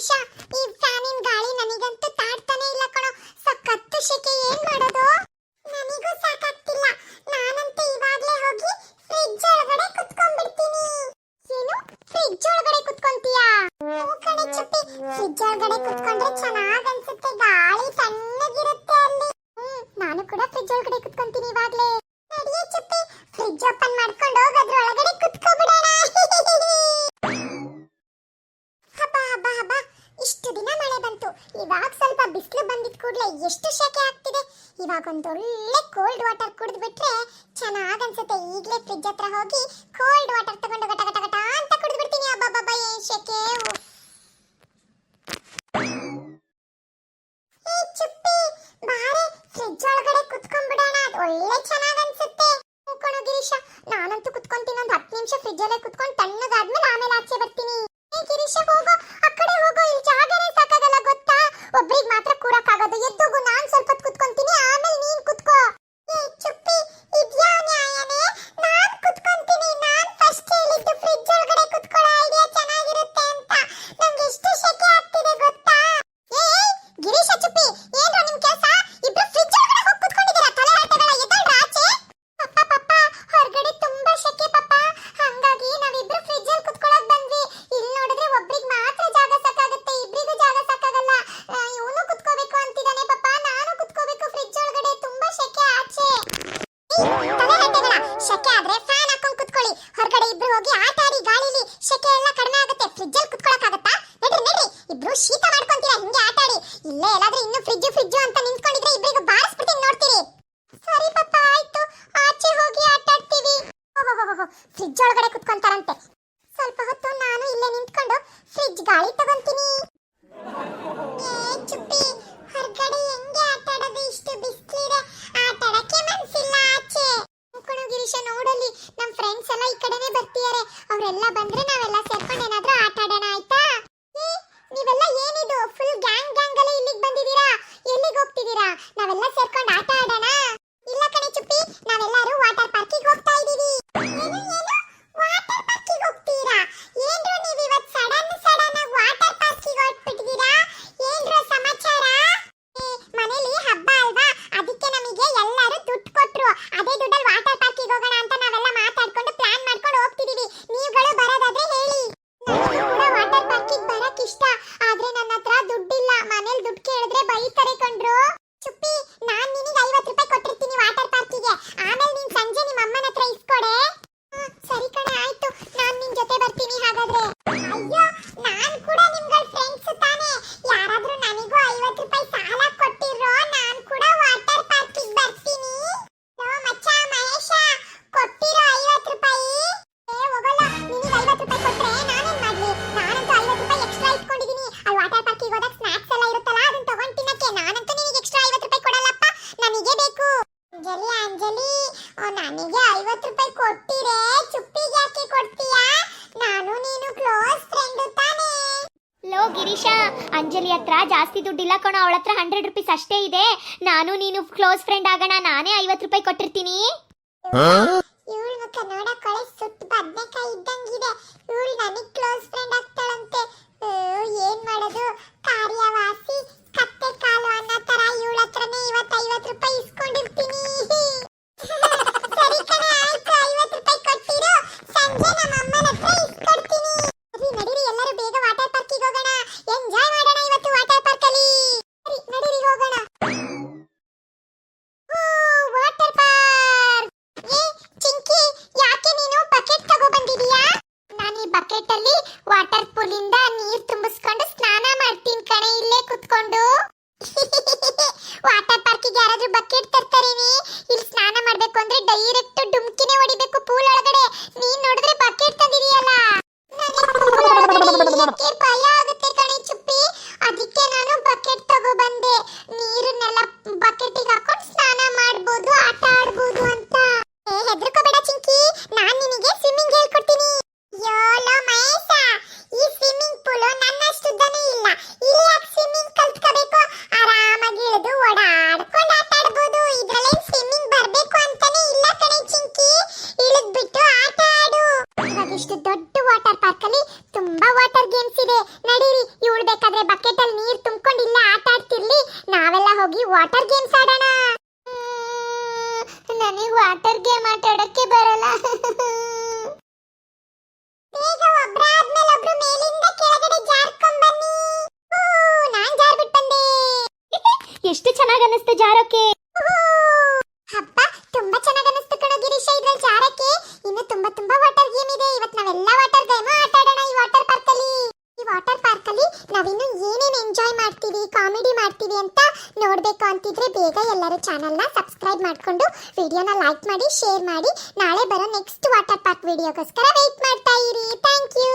ಗಿರೀಶ ಈ ಫ್ಯಾನಿನ ಗಾಳಿ ನನಗಂತೂ ತಾಡ್ತಾನೆ ಇಲ್ಲ ಕಣೋ. ಸಖತ್ತು ಶೆಕೆ ಏನ್ ಮಾಡೋದು? ನನಗೂ ಸಾಕಾಗ್ತಿಲ್ಲ. ನಾನಂತೂ ಇವಾಗ್ಲೇ ಹೋಗಿ ಫ್ರಿಡ್ಜ್ ಒಳಗಡೆ ಕುತ್ಕೊಂಡ್ಬಿಡ್ತೀನಿ. ಏನು? ಫ್ರಿಡ್ಜ್ ಒಳಗಡೆ ಕುತ್ಕೊಂತೀಯಾ? ಹ್ಞೂ ಕಣೆ ಚುಪ್ಪಿ. ಫ್ರಿಡ್ಜ್ ಒಳಗಡೆ ಕುತ್ಕೊಂಡ್ರೆ ಚೆನ್ನಾಗ್ ಅನ್ಸುತ್ತೆ. ಗಾಳಿ ತಣ್ಣಗಿರುತ್ತೆ ಅಲ್ಲಿ. ಹ್ಮ್, ನಾನು ಕೂಡ ಫ್ರಿಡ್ಜ್ ಒಳಗಡೆ ಕುತ್ಕೊಂತೀನಿ ಇವಾಗ್ಲೇ. ನಡಿಯೇ ಚುಪ್ಪಿ. ಫ್ರಿಡ್ಜ್ ಓಪನ್ ಮಾಡ್ಕೊಂಡು ಹೋಗಿ ಅದ್ರ ಒಳಗಡೆ ಇವಾಗ ಸ್ವಲ್ಪ ಬಿಸಿಲು ಬಂದಿದ್ ಕೂಡಲೇ ಎಷ್ಟು ಶೆಕೆ ಆಗ್ತಿದೆ? ಇವಾಗ ಒಂದು ಒಳ್ಳೆ ಕೋಲ್ಡ್ ವಾಟರ್ ಕುಡಿದು ಬಿಟ್ರೆ ಚೆನ್ನಾಗ್ ಅನ್ಸುತ್ತೆ. ಈಗಲೇ ಫ್ರಿಜ್ ಹತ್ರ ಹೋಗಿ ಕೋಲ್ಡ್ ವಾಟರ್ ತಗೊಂಡು ಗಟ ಗಟ ಗಟ ಅಂತ ಕುಡಿದು ಬಿಡ್ತೀನಿ ಅಬ್ಬಬ್ಬಬ್ಬ ಶೆಕೆ ಚುಪ್ಪಿ, ಬಾರೆ ಫ್ರಿಡ್ಜ್ ಒಳಗಡೆ ಕುತ್ಕೊಂಡ್ಬಿಡೋಣ. ಅದು ಒಳ್ಳೆ ಚೆನ್ನಾಗ್ ಅನ್ಸುತ್ತೆ. ಗಿರೀಶ, ನಾನಂತೂ ಕುತ್ಕೊಂತೀನಿ. ಒಂದು ಹತ್ತು ನಿಮಿಷ ಫ್ರಿಜ್ ಕುತ್ಕೊಂಡು ತಣ್ಣಗಾದ್ಮೇಲೆ ಆಮೇಲೆ ಆಚೆ ಬರ್ತೀನಿ ಏ ಗಿರೀಶ ಹೋಗೋ ಆ ಕಡೆ ಹೋಗೋ ಇಲ್ಲಿ ಜಾಗನೇ ಸಾಕಾಗಲ್ಲ ಗೊತ್ತಾ ಒಬ್ರಿಗೆ ಮಾತ್ರ ಕೂರಕ್ಕಾಗೋದು ಎದ್ದೋಗು ನಾನ್ ಸ್ವಲ್ಪ ಹೊತ್ತು ಕುತ್ಕೊಂತೀನಿ ಆಮೇಲೆ ನೀನ್ ಕುತ್ಕೋ ಏ ಚುಪ್ಪಿ ಇದ್ಯಾ ನ್ಯಾಯನೇ ನಾನ್ ಕುತ್ಕೊಂತೀನಿ ನಾನ್ ಫಸ್ಟ್ ಹೇಳಿದ್ದು ಫ್ರಿಡ್ಜ್ ಒಳಗಡೆ ಕುತ್ಕೊಳ್ಳೋ ಐಡಿಯಾ ಚೆನ್ನಾಗಿರುತ್ತೆ ಅಂತ ನಂಗೆ ಎಷ್ಟು ಶೆಕೆ ಆಗ್ತಿದೆ ಗೊತ್ತಾ ಏ ಗಿರೀಶ ಚುಪ್ಪಿ ಏನ್ರ ನಿಮ್ ಕೆಲಸ ಇಬ್ರು ಫ್ರಿಡ್ಜ್ ಒಳಗಡೆ ಹೋಗಿ ಕುತ್ಕೊಂಡಿದ್ದೀರಾ ತಲೆ ಹರಟೆಗಳ ಎದ್ದೇಳ್ರ ಆಚೆ ಪಪ್ಪ ಪಪ್ಪ ಹೊರಗಡೆ ತುಂಬಾ ಶೆಕೆ ಪಪ್ಪ ಹಂಗಾಗಿ ನಾವಿಬ್ರು ಫ್ರಿಡ್ಜ್ ಅಲ್ಲಿ ಕುತ್ಕೊಳ್ಳೋಕ್ ಬಂದ್ವಿ ಇಲ್ಲಿ ನೋಡಿದ್ರೆ ಒಬ್ರಿಗೆ ಮಾತ್ರ ಜಾಗ ಸಾಕಾಗುತ್ತೆ ಇಬ್ರಿಗೂ ಜಾಗ ಸಾಕಾಗಲ್ಲ ಇವನು ಕುತ್ಕೋಬೇಕು ಅಂತಿದ್ದಾನೆ ಪಪ್ಪ ನಾನು ಕುತ್ಕೋಬೇಕು ಫ್ರಿಡ್ಜ್ ಒಳಗಡೆ ತುಂಬಾ ಶೆಕೆ ಆಚೆ ಏಯ್, ತಲೆ ಶೆಕೆ ಆದ್ರೆ ಫ್ಯಾನ್ ಹಾಕೊಂಡು ಕುತ್ಕೊಳ್ಳಿ. ಹೊರಗಡೆ ಇಬ್ರು ಹೋಗಿ ಆಟ ಆಡಿ ಗಾಳಿಲಿ ಶೆಕೆ ಎಲ್ಲ ಕಡಿಮೆ ಆಗುತ್ತೆ. ಫ್ರಿಜ್ ಅಲ್ಲಿ ಕುತ್ಕೊಳಕ್ಕಾಗತ್ತಾ? ನಡ್ರಿ ನಡ್ರಿ. ಇಬ್ರು ಶೀತ ಮಾಡ್ಕೊಂತೀರಾ? ಹಿಂಗೆ ಆಟ ಆಡಿ. ಇಲ್ಲೇ ಎಲ್ಲಾದ್ರೂ ಇನ್ನು ಫ್ರಿಜ್ ಫ್ರಿಜ್ ಅಂತ ನಿಂತ್ಕೊಂಡಿದ್ರೆ ಇಬ್ರಿಗೂ ಬಾರಿಸ್ಬಿಡ್ತೀನಿ ನೋಡ್ತೀರಿ. ಸರಿ ಪಾಪ, ಆಯ್ತು. ಆಚೆ ಹೋಗಿ ಆಟ ಆಡ್ತೀವಿ. ಫ್ರಿಜ್ ಒಳಗಡೆ ಕುತ್ಕೊಂತಾರಂತೆ. ಸ್ವಲ್ಪ ಹೊತ್ತು ನಾನು ಇಲ್ಲೇ ನಿಂತ್ಕೊಂಡು ಫ್ರಿಜ್ ಗಾಳಿ ತಗೊಂತೀನಿ. ನೋಡಲ್ಲಿ ನಮ್ ಫ್ರೆಂಡ್ಸ್ ಎಲ್ಲ ಈ ಕಡೆನೇ ಬರ್ತಿದ್ದಾರೆ ಅವರೆಲ್ಲ ಬಂದ್ರೆ ನಾವೆಲ್ಲ ಸೇರ್ಕೊಂಡು ಏನಾದ್ರೂ ಆಟ ಆಡೋಣ, ಆಯ್ತಾ? ನೀವೆಲ್ಲ ಏನಿದು? ಫುಲ್ ಗ್ಯಾಂಗ್ ಗ್ಯಾಂಗ್ ಅಲ್ಲಿ ಇಲ್ಲಿಗೆ ಬಂದಿದ್ದೀರಾ? ಎಲ್ಲಿಗೆ ಹೋಗ್ತಿದ್ದೀರಾ? ನಾವೆಲ್ಲ ಸೇರ್ಕೊಂಡು ಆಟ ಕೊಟ್ಟಿರೆ? ಚುಪ್ಪಿಗೆ ಯಾಕೆ ಕೊಡ್ತೀಯಾ? ನಾನು ನೀನು ಕ್ಲೋಸ್ ಫ್ರೆಂಡ್ ತಾನೇ. ಲೋ ಗಿರೀಶ ಅಂಜಲಿ ಹತ್ರ ಜಾಸ್ತಿ ದುಡ್ಡಿಲ್ಲ ಕಣೋ ಅವಳ ಹತ್ರ ಹಂಡ್ರೆಡ್ ರುಪೀಸ್ ಅಷ್ಟೇ ಇದೆ. ನಾನು ನೀನು ಕ್ಲೋಸ್ ಫ್ರೆಂಡ್ ಆಗೋಣ ನಾನೇ ಐವತ್ತು ರೂಪಾಯಿ ಕೊಟ್ಟಿರ್ತೀನಿ. ಇವಳ ಮುಖ ನೋಡಕೊಳ್ಳೆ ಸುಟ್ಟು ಬದ್ನೆಕಾಯಿ ಇದ್ದಂಗಿದೆ. ಇವಳು ನನಗೆ ಕ್ಲೋಸ್ ಫ್ರೆಂಡ್ ಆಗ್ತಾಳಂತೆ. ಏನ್ ಮಾಡೋದು ಕಾರ್ಯವಾಸಿ ಕತ್ತೆ ಕಾಲು ಅನ್ನೋ ತರ ಇವಳ ಹತ್ರನೇ ಇವತ್ತು ಐವತ್ತು ರೂಪಾಯಿ ಇಸ್ಕೊಂಡಿರ್ತೀನಿ ಸರಿ ಕಣೆ ಆಯ್ತು ಐವತ್ತು ರೂಪಾಯಿ ಕೊಟ್ಟಿರು ಸಂಜೆ ನಮ್ಮ ಅಮ್ಮನ ಹತ್ರ ಇಸ್ಕೊಡ್ತೀನಿ ಸರಿ ನಡೀರಿ ಎಲ್ಲರೂ ಬೇಗ ವಾಟರ್ ಪಾರ್ಕಿಗೆ ಹೋಗೋಣ ಎಂಜಾಯ್ ಮಾಡೋಣ ಇವತ್ತು ವಾಟರ್ ಪಾರ್ಕ್ ಅಲ್ಲಿ ಸರಿ ನಡೀರಿ ಹೋಗೋಣ ವಾಟರ್ ಪಾರ್ಕ್ ಏ ಚಿಂಕಿ ಯಾಕೆ ನೀನು ಬಕೆಟ್ ತಗೋ ಬಂದಿದೀಯಾ ನಾನು ಈ ಬಕೆಟ್ ಅಲ್ಲಿ ವಾಟರ್ ಪೂಲ್ ಇಂದ ನೀರ್ ತುಂಬಿಸ್ಕೊಂಡು ಸ್ನಾನ ಮಾಡ್ತೀನಿ ಕಣೆ ಇಲ್ಲೇ ಕುತ್ಕೊಂಡು ವಾಟರ್ ಪಾರ್ಕಿಗೆ ಯಾರಾದ್ರೂ ಬಕೆಟ್ ತರ್ತಾರೇನಿ ಬಕೆಟ್ ಅಲ್ಲಿ ನೀರ್ ತುಂಬಿಕೊಂಡು ಇಲ್ಲ ಆಟ ಆಡ್ತಿರ್ಲಿ, ನಾವೆಲ್ಲ ಹೋಗಿ ವಾಟರ್ ಗೇಮ್ಸ್ ಆಡೋಣ. ನನಗೆ ವಾಟರ್ ಗೇಮ್ ಆಟ ಆಡಕ್ಕೆ ಬರಲ್ಲ. ಎಷ್ಟು ಚೆನ್ನಾಗಿ ಅನ್ನಿಸ್ತು ಜಾರೋಕೆ ಊಹೂ. ಹಬ್ಬ ತುಂಬಾ ಚೆನ್ನಾಗಿ ಅನಿಸ್ತು ಕಣೋ ಗಿರೀಶ ಇದ್ರಲ್ಲಿ ಜಾರಕ್ಕೆ ಇನ್ನು ತುಂಬಾ ತುಂಬಾ ವಾಟರ್ ಗೇಮ್ ಇದೆ ಇವತ್ತು ನಾವೆಲ್ಲ ವಾಟರ್ ಗೇಮ್ ಆಟ ಆಡೋಣ ಈ ವಾಟರ್ ಪಾರ್ಕ್ ಅಲ್ಲಿ ಈ ವಾಟರ್ ಪಾರ್ಕ್ ಅಲ್ಲಿ ನಾವಿನ್ನು ಏನೇನ್ ಎಂಜಾಯ್ ಮಾಡ್ತೀವಿ ಕಾಮಿಡಿ ಮಾಡ್ತೀವಿ ಅಂತ ನೋಡ್ಬೇಕು ಅಂತಿದ್ರೆ ಬೇಗ ಎಲ್ಲರೂ ಚಾನಲ್ನ ಸಬ್ಸ್ಕ್ರೈಬ್ ಮಾಡಿಕೊಂಡು ವಿಡಿಯೋನ ಲೈಕ್ ಮಾಡಿ, ಶೇರ್ ಮಾಡಿ. ನಾಳೆ ಬರೋ ನೆಕ್ಸ್ಟ್ ವಾಟರ್ ಪಾರ್ಕ್ ವಿಡಿಯೋಗೋಸ್ಕರ ವೆಯ್ಟ್ ಮಾಡ್ತಾ ಇರಿ. Thank you